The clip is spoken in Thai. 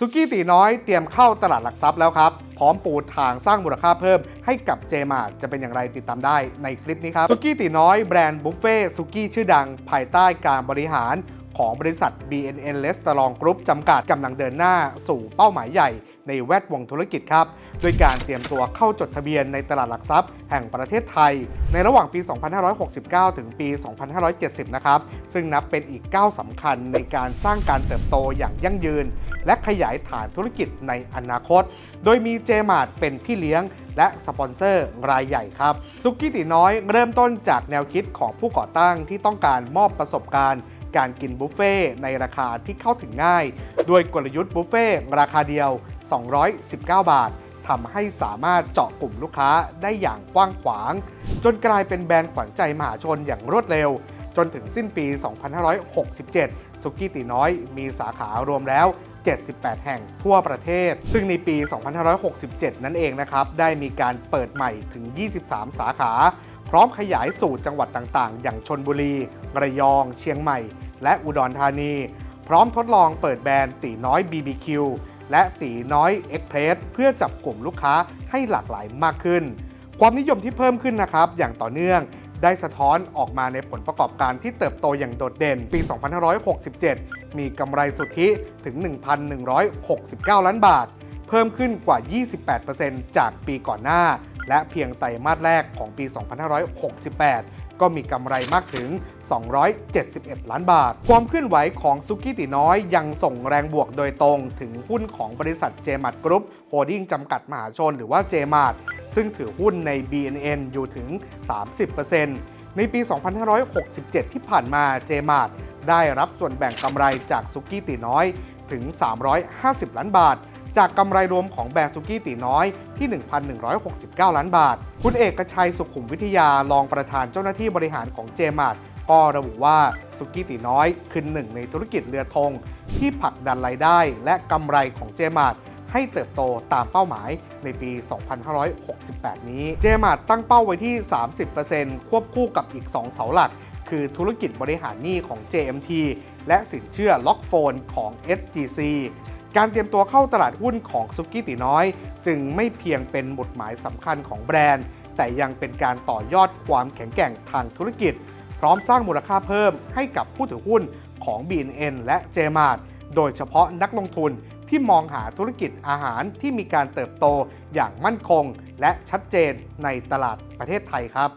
สุกี้ตีน้อยเตรียมเข้าตลาดหลักทรัพย์แล้วครับ พร้อมปูทางสร้างมูลค่าเพิ่มให้กับเจมาจะเป็นอย่างไรติดตามได้ในคลิปนี้ครับ สุกี้ตีน้อยแบรนด์บุฟเฟ่สุกี้ชื่อดังภายใต้การบริหาร ของบริษัท BNN Restaurant Group จำกัดกำลังเดินหน้าสู่เป้าหมายใหญ่ในแวดวงธุรกิจครับโดยการเตรียมตัวเข้าจดทะเบียนในตลาดหลักทรัพย์แห่งประเทศไทย ในระหว่างปี 2569 ถึงปี 2570 นะครับ ซึ่งนับเป็นอีกก้าวสำคัญในการสร้างการเติบโตอย่างยั่งยืน และขยายฐานธุรกิจในอนาคต โดยมีเจมาร์ดเป็นพี่เลี้ยงและสปอนเซอร์รายใหญ่ครับซุกี้ตีน้อยเริ่มต้นจากแนวคิดของผู้ก่อตั้งที่ต้องการมอบประสบการณ์ การกินบุฟเฟ่ในราคาที่เข้าถึงง่ายโดยกลยุทธ์บุฟเฟ่ราคาเดียว 219 บาททำให้สามารถเจาะกลุ่มลูกค้าได้อย่างกว้างขวาง จนกลายเป็นแบรนด์ขวัญใจมหาชนอย่างรวดเร็ว จนถึงสิ้นปี 2567 สุกี้ตีน้อยมีสาขารวมแล้ว 78 แห่งทั่วประเทศ ซึ่งในปี 2567 นั่นเองนะครับ ได้มีการเปิดใหม่ถึง 23 สาขา พร้อมขยายสู่จังหวัดต่างๆ อย่างชนบุรี ระยอง เชียงใหม่ และอุดรธานี พร้อมทดลองเปิดแบรนด์ตีน้อย BBQ และตีน้อย e x p r e s s เพื่อจับกลุ่มลูกค้าให้หลากหลายมากขึ้น ความนิยมที่เพิ่มขึ้นนะครับ อย่างต่อเนื่องได้สะท้อนออกมาในผลประกอบการที่เติบโตอย่างโดดเด่น ปี 2567 มีกำไรสุทธิถึง 1,169 ล้านบาท เพิ่มขึ้นกว่า 28%จากปีก่อนหน้า และเพียงไตรมาสแรกของปี 2568 ก็มีกำไรมากถึง 271 ล้านบาท ความเคลื่อนไหวของซุกี้ตีน้อยยังส่งแรงบวกโดยตรงถึงหุ้นของบริษัทเจมาร์กรุ๊ปโฮดดิ้งจำกัดมหาชนหรือว่าเจมาร์ซึ่งถือหุ้นใน BNN อยู่ถึง 30%ในปี 2567 ที่ผ่านมาเจมาร์ได้รับส่วนแบ่งกำไรจากซุกี้ตีน้อยถึง 350 ล้านบาท จากกำไรรวมของแบรนด์ซุกี้ตีน้อยที่ 1,169 ล้านบาท คุณเอกชัยสุขุมวิทยารองประธานเจ้าหน้าที่บริหารของเจมาร์ก็ระบุว่าซุกี้ตีน้อยคือหนึ่งในธุรกิจเรือธงที่ผลักดันรายได้และกำไรของเจมาร์ให้เติบโตตามเป้าหมายในปี 2568 นี้ เจมาร์ตั้งเป้าไว้ที่ 30%ควบคู่กับอีก 2 เสาหลัก คือธุรกิจบริหารหนี้ของ JMT และสินเชื่อล็อกโฟนของ SGC การเตรียมตัวเข้าตลาดหุ้นของซุกี้ตีน้อย จึงไม่เพียงเป็นหมุดหมายสำคัญของแบรนด์ แต่ยังเป็นการต่อยอดความแข็งแกร่งทางธุรกิจ พร้อมสร้างมูลค่าเพิ่มให้กับผู้ถือหุ้นของ BNN และ JMart โดยเฉพาะนักลงทุนที่มองหาธุรกิจอาหารที่มีการเติบโตอย่างมั่นคง และชัดเจนในตลาดประเทศไทยครับ